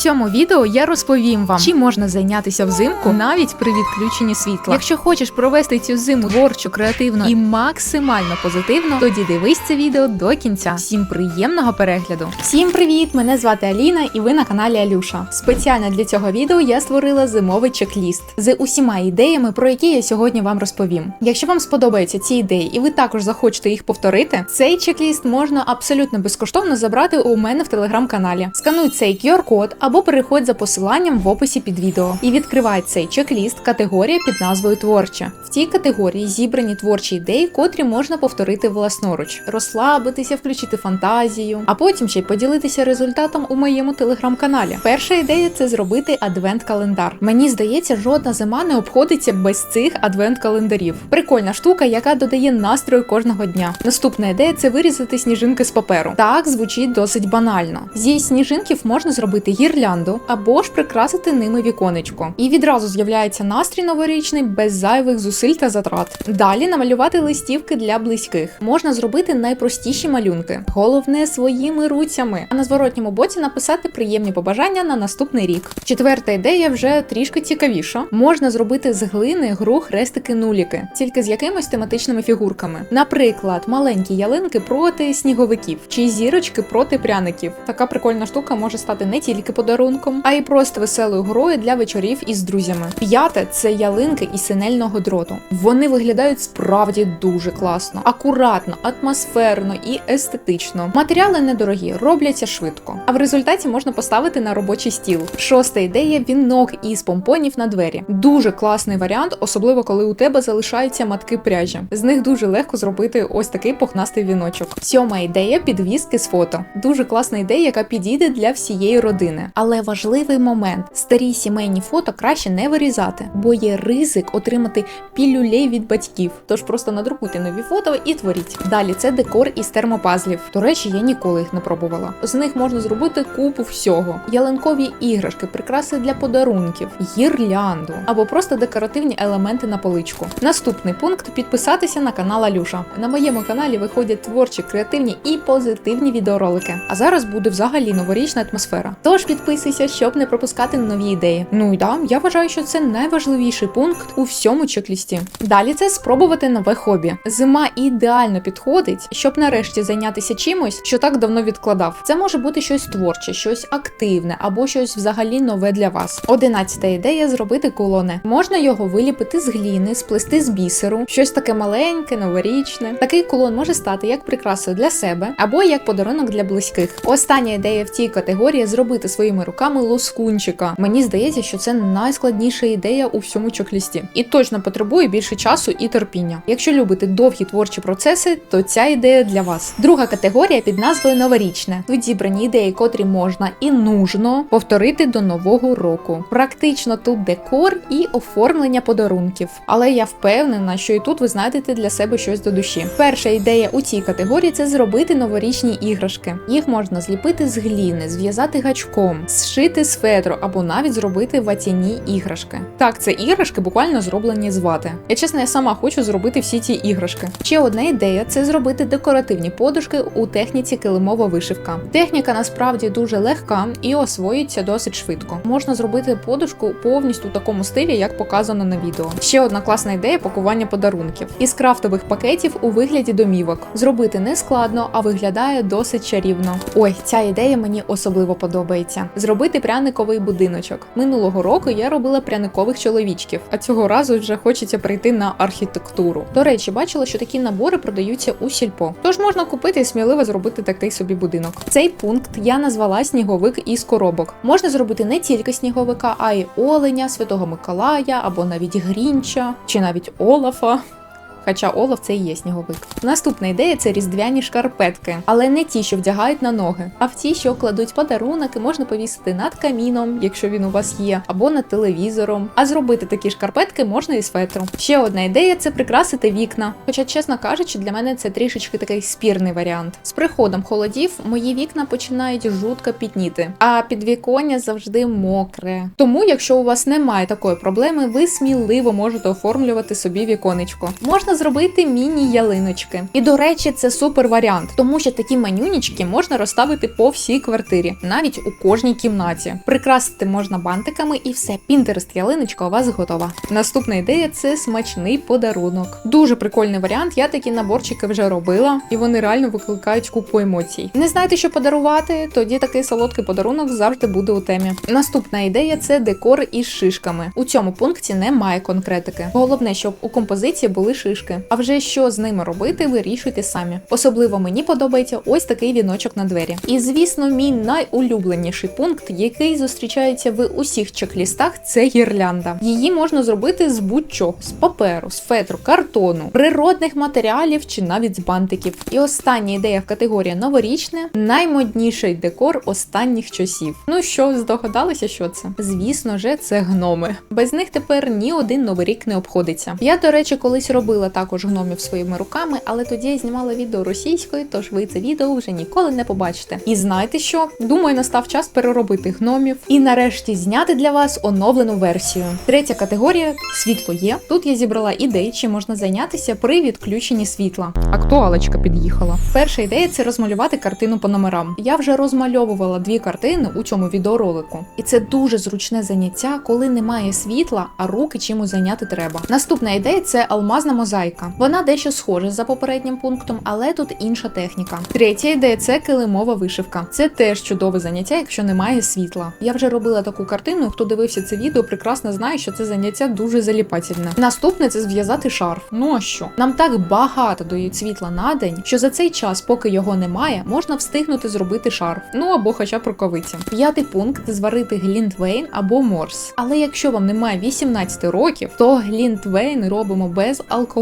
цьому відео я розповім вам, чим можна зайнятися взимку навіть при відключенні світла. Якщо хочеш провести цю зиму творчо, креативно і максимально позитивно, тоді дивись це відео до кінця. Всім приємного перегляду! Всім привіт! Мене звати Аліна, і ви на каналі Алюша. Спеціально для цього відео я створила зимовий чек-ліст з усіма ідеями, про які я сьогодні вам розповім. Якщо вам сподобаються ці ідеї, і ви також захочете їх повторити, цей чек-ліст можна абсолютно безкоштовно забрати у мене в телеграм-каналі. Скануй цей QR-код або переходь за посиланням в описі під відео і відкривай цей чек-ліст категорія під назвою Творче. В цій категорії зібрані творчі ідеї, котрі можна повторити власноруч, розслабитися, включити фантазію, а потім ще й поділитися результатом у моєму телеграм-каналі. Перша ідея це зробити адвент-календар. Мені здається, жодна зима не обходиться без цих адвент-календарів. Прикольна штука, яка додає настрою кожного дня. Наступна ідея це вирізати сніжинки з паперу. Так звучить досить банально. Зі сніжинків можна зробити гірлянду або ж прикрасити ними віконечко. І відразу з'являється настрій новорічний без зайвих зусиль та затрат. Далі намалювати листівки для близьких. Можна зробити найпростіші малюнки. Головне своїми руцями. А на зворотньому боці написати приємні побажання на наступний рік. Четверта ідея вже трішки цікавіша. Можна зробити з глини гру хрестики-нуліки, тільки з якимось тематичними фігурками. Наприклад, маленькі ялинки проти сніговиків чи зірочки проти пряників. Така прикольна штука може стати не тільки подарунком, а й просто веселою грою для вечорів із друзями. П'яте це ялинки із синельного дроту. Вони виглядають справді дуже класно, акуратно, атмосферно і естетично. Матеріали недорогі, робляться швидко. А в результаті можна поставити на робочий стіл. Шоста ідея вінок із помпонів на двері. Дуже класний варіант, особливо коли у тебе залишаються матки пряжі. З них дуже легко зробити ось такий пухнастий віночок. Сьома ідея підвіски з фото. Дуже класна ідея, яка підійде для всієї родини. Але важливий момент: старі сімейні фото краще не вирізати, бо є ризик отримати пілюлей від батьків. Тож просто надрукуйте нові фото і творіть. Далі це декор із термопазлів. До речі, я ніколи їх не пробувала. З них можна зробити купу всього: ялинкові іграшки, прикраси для подарунків, гірлянду або просто декоративні елементи на поличку. Наступний пункт підписатися на канал Алюша. На моєму каналі виходять творчі, креативні і позитивні відеоролики. А зараз буде взагалі новорічна атмосфера. Тож підписуйся, щоб не пропускати нові ідеї. Ну і да, я вважаю, що це найважливіший пункт у всьому чек-лісті. Далі це спробувати нове хобі. Зима ідеально підходить, щоб нарешті зайнятися чимось, що так давно відкладав. Це може бути щось творче, щось активне або щось взагалі нове для вас. Одинадцята ідея зробити колони. Можна його виліпити з гліни, сплести з бісеру, щось таке маленьке, новорічне. Такий колон може стати як прикрасою для себе або як подарунок для близьких. Остання ідея в цій категорії зробити своїми руками лоскунчика. Мені здається, що це найскладніша ідея у всьому чек-лісті. і точно потребує більше часу і терпіння. Якщо любите довгі творчі процеси, то ця ідея для вас. Друга категорія під назвою новорічне. Тут зібрані ідеї, котрі можна і нужно повторити до нового року. Практично тут декор і оформлення подарунків. Але я впевнена, що і тут ви знайдете для себе щось до душі. Перша ідея у цій категорії це зробити новорічні іграшки. Їх можна зліпити з гліни, зв'язати гачком, зшити з або навіть зробити ватяні іграшки. Так, це іграшки буквально зроблені з вати. Я чесно, я сама хочу зробити всі ці іграшки. Ще одна ідея це зробити декоративні подушки у техніці килимова вишивка. Техніка насправді дуже легка і освоюється досить швидко. Можна зробити подушку повністю у такому стилі, як показано на відео. Ще одна класна ідея пакування подарунків із крафтових пакетів у вигляді домівок. Зробити не складно, а виглядає досить чарівно. Ой, ця ідея мені особливо подобається. Зробити пряниковий будиночок. Минулого року я робила пряникових чоловічків, а цього разу вже хочеться прийти на архітектуру. До речі, бачила, що такі набори продаються у сільпо. Тож можна купити і сміливо зробити такий собі будинок. Цей пункт я назвала сніговик із коробок. Можна зробити не тільки сніговика, а й оленя, святого Миколая або навіть Грінча, чи навіть Олафа. Хоча Олаф це і є сніговик. Наступна ідея це різдвяні шкарпетки, але не ті, що вдягають на ноги, а в ті, що кладуть подарунок і можна повісити над каміном, якщо він у вас є, або над телевізором. А зробити такі шкарпетки можна із фетру. Ще одна ідея це прикрасити вікна. Хоча, чесно кажучи, для мене це трішечки такий спірний варіант. З приходом холодів мої вікна починають жутко пітніти, а підвіконня завжди мокре. Тому, якщо у вас немає такої проблеми, ви сміливо можете оформлювати собі віконечко. Можна можна зробити міні-ялиночки. І до речі, це супер варіант, тому що такі манюнічки можна розставити по всій квартирі, навіть у кожній кімнаті. Прикрасити можна бантиками і все. Пінтерест ялиночка у вас готова. Наступна ідея це смачний подарунок. Дуже прикольний варіант. Я такі наборчики вже робила, і вони реально викликають купу емоцій. Не знаєте, що подарувати? Тоді такий солодкий подарунок завжди буде у темі. Наступна ідея це декор із шишками. У цьому пункті немає конкретики. Головне, щоб у композиції були шишки. А вже що з ними робити, вирішуйте самі. Особливо мені подобається ось такий віночок на двері. І звісно, мій найулюбленіший пункт, який зустрічається в усіх чек-лістах, це гірлянда. Її можна зробити з будь-чого з паперу, з фетру, картону, природних матеріалів чи навіть з бантиків. І остання ідея в категорії новорічне наймодніший декор останніх часів. Ну що, здогадалися, що це? Звісно же, це гноми. Без них тепер ні один новий рік не обходиться. Я, до речі, колись робила також гномів своїми руками, але тоді я знімала відео російською, тож ви це відео вже ніколи не побачите. І знаєте що? Думаю, настав час переробити гномів і нарешті зняти для вас оновлену версію. Третя категорія світло є. Тут я зібрала ідеї, чим можна зайнятися при відключенні світла. Актуалочка під'їхала. Перша ідея це розмалювати картину по номерам. Я вже розмальовувала дві картини у цьому відеоролику, і це дуже зручне заняття, коли немає світла, а руки чимось зайняти треба. Наступна ідея це алмазна мозаїка. Вона дещо схожа за попереднім пунктом, але тут інша техніка. Третя ідея це килимова вишивка. Це теж чудове заняття, якщо немає світла. Я вже робила таку картину. Хто дивився це відео, прекрасно знає, що це заняття дуже заліпательне. Наступне це зв'язати шарф. Ну а що? Нам так багато дають світла на день, що за цей час, поки його немає, можна встигнути зробити шарф. Ну або хоча б рукавиці. П'ятий пункт зварити глінтвейн або морс. Але якщо вам немає 18 років, то глінтвейн робимо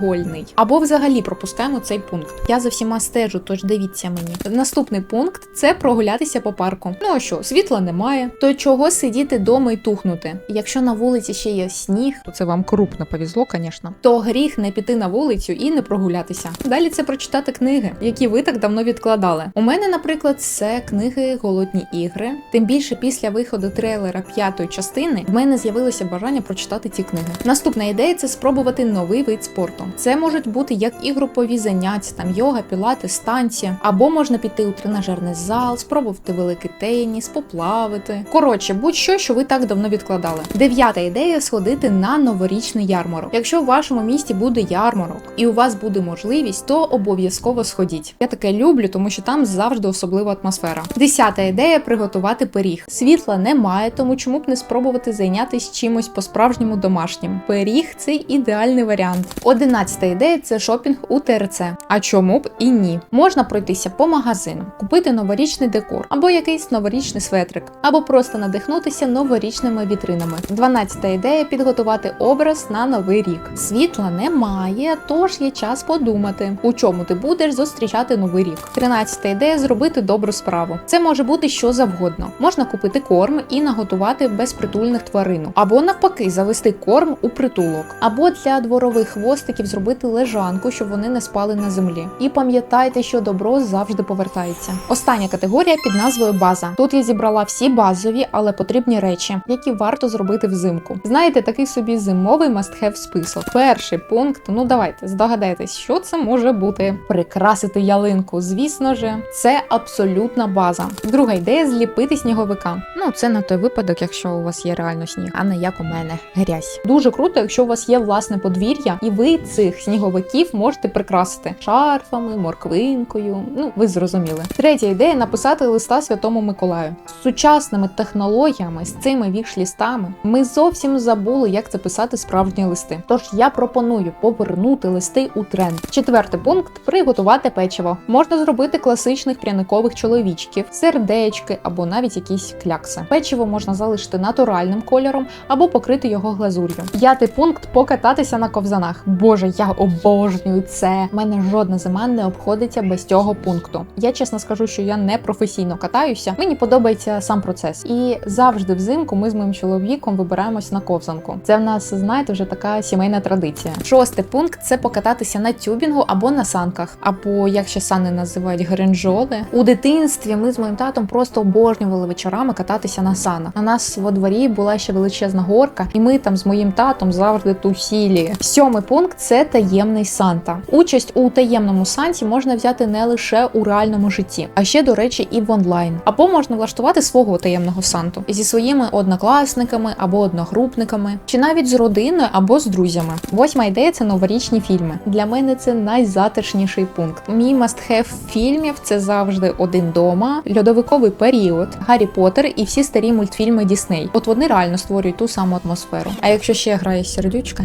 безалкогольний. Або взагалі пропускаємо цей пункт. Я за всіма стежу, тож дивіться мені. Наступний пункт це прогулятися по парку. Ну а що, світла немає, то чого сидіти дома і тухнути? Якщо на вулиці ще є сніг, то це вам крупно повезло, звісно. То гріх не піти на вулицю і не прогулятися. Далі це прочитати книги, які ви так давно відкладали. У мене, наприклад, це книги Голодні ігри. Тим більше після виходу трейлера п'ятої частини в мене з'явилося бажання прочитати ці книги. Наступна ідея це спробувати новий вид спорту. Це можуть бути як і групові заняття, там йога, пілати, станція, або можна піти у тренажерний зал, спробувати великий теніс, поплавати. Коротше, будь-що, що ви так давно відкладали. Дев'ята ідея сходити на новорічний ярмарок. Якщо в вашому місті буде ярмарок і у вас буде можливість, то обов'язково сходіть. Я таке люблю, тому що там завжди особлива атмосфера. Десята ідея приготувати пиріг. Світла немає, тому чому б не спробувати зайнятися чимось по-справжньому домашнім. Пиріг це ідеальний варіант. Одинадцята ідея це шопінг у ТРЦ. А чому б і ні? Можна пройтися по магазину, купити новорічний декор або якийсь новорічний светрик, або просто надихнутися новорічними вітринами. Дванадцята ідея підготувати образ на новий рік. Світла немає, тож є час подумати, у чому ти будеш зустрічати новий рік. Тринадцята ідея зробити добру справу. Це може бути що завгодно. Можна купити корм і наготувати безпритульних тваринок, або навпаки, завести корм у притулок, або для дворових хвостиків зробити лежанку, щоб вони не спали на землі. І пам'ятайте, що добро завжди повертається. Остання категорія під назвою база. Тут я зібрала всі базові, але потрібні речі, які варто зробити взимку. Знаєте, такий собі зимовий must-have список. Перший пункт. Ну давайте здогадайтесь, що це може бути. Прикрасити ялинку. Звісно же, це абсолютна база. Друга ідея зліпити сніговика. Ну це на той випадок, якщо у вас є реально сніг, а не як у мене грязь. Дуже круто, якщо у вас є власне подвір'я, і ви цих сніговиків можете прикрасити шарфами, морквинкою. Ну ви зрозуміли. Третя ідея написати листа Святому Миколаю. З сучасними технологіями, з цими віш-лістами, ми зовсім забули, як це писати справжні листи. Тож я пропоную повернути листи у тренд. Четвертий пункт приготувати печиво. Можна зробити класичних пряникових чоловічків, сердечки або навіть якісь клякси. Печиво можна залишити натуральним кольором або покрити його глазур'ю. П'ятий пункт покататися на ковзанах. Боже, я обожнюю це. У мене жодна зима не обходиться без цього пункту. Я чесно скажу, що я не професійно катаюся. Мені подобається сам процес. І завжди взимку ми з моїм чоловіком вибираємось на ковзанку. Це в нас, знаєте, вже така сімейна традиція. Шостий пункт це покататися на тюбінгу або на санках, або як ще сани називають гринжоли. У дитинстві ми з моїм татом просто обожнювали вечорами кататися на санах. У нас во дворі була ще величезна горка, і ми там з моїм татом завжди тусілі. Сьомий пункт це таємний Санта. Участь у таємному санті можна взяти не лише у реальному житті, а ще, до речі, і в онлайн. Або можна влаштувати свого таємного санту зі своїми однокласниками або одногрупниками, чи навіть з родиною або з друзями. Восьма ідея це новорічні фільми. Для мене це найзатишніший пункт. Мій must-have фільмів це завжди один дома, льодовиковий період, Гаррі Поттер і всі старі мультфільми Дісней. От вони реально створюють ту саму атмосферу. А якщо ще грає сердючка,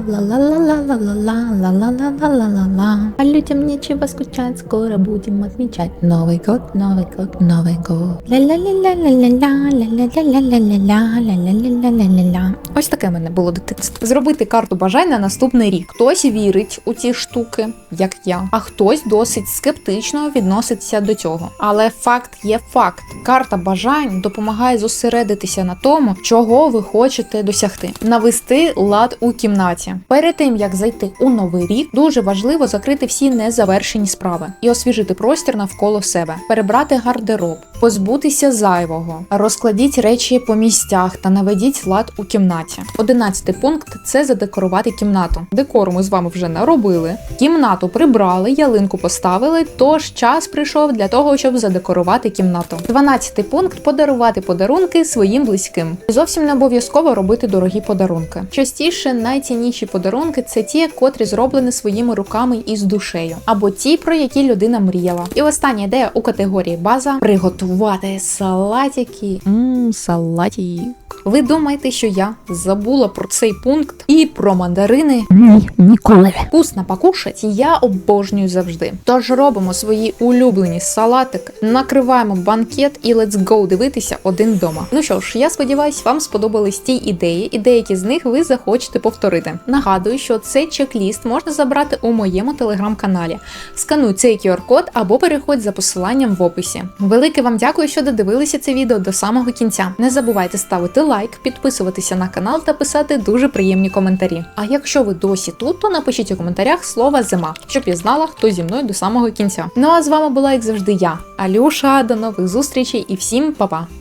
ла-ла-ла-ла-ла-ла-ла-ла-ла-ла-ла-ла-ла-ла-ла. А людям нечего скучать, скоро будем отмечать Новый год, Новый год, Новый год. Ля-ля-ля-ля-ля-ля-ля-ля-ля-ля-ля-ля-ля-ля-ля-ля-ля-ля. Ось таке в мене було дитинство. Зробити карту бажань на наступний рік. Хтось вірить у ці штуки, як я, а хтось досить скептично відноситься до цього. Але факт є факт. Карта бажань допомагає зосередитися на тому, чого ви хочете досягти, навести лад у кімнаті. Перед тим як зайти у новий рік, дуже важливо закрити всі незавершені справи і освіжити простір навколо себе, перебрати гардероб, позбутися зайвого, розкладіть речі по місцях та наведіть лад у кімнаті. Одинадцятий пункт це задекорувати кімнату. Декор ми з вами вже наробили. Кімнату прибрали, ялинку поставили. Тож час прийшов для того, щоб задекорувати кімнату. Дванадцятий пункт подарувати подарунки своїм близьким. Зовсім не обов'язково робити дорогі подарунки. Частіше найцінніші подарунки це ті, котрі зроблені своїми руками і з душею, або ті, про які людина мріяла. І остання ідея у категорії база приготувати салатики. Мм, салаті. Ви думаєте, що я забула про цей пункт і про мандарини? Ні, ніколи. Вкусно покушать я обожнюю завжди. Тож робимо свої улюблені салатики, накриваємо банкет і let's go дивитися один дома. Ну що ж, я сподіваюсь, вам сподобались ті ідеї, і деякі з них ви захочете повторити. Нагадую, що цей чек-ліст можна забрати у моєму телеграм-каналі. Скануй цей QR-код або переходь за посиланням в описі. Велике вам дякую, що додивилися це відео до самого кінця. Не забувайте ставити лайк, підписуватися на канал та писати дуже приємні коментарі. А якщо ви досі тут, то напишіть у коментарях слово зима, щоб я знала, хто зі мною до самого кінця. Ну а з вами була, як завжди, я, Алюша. До нових зустрічей і всім па-па!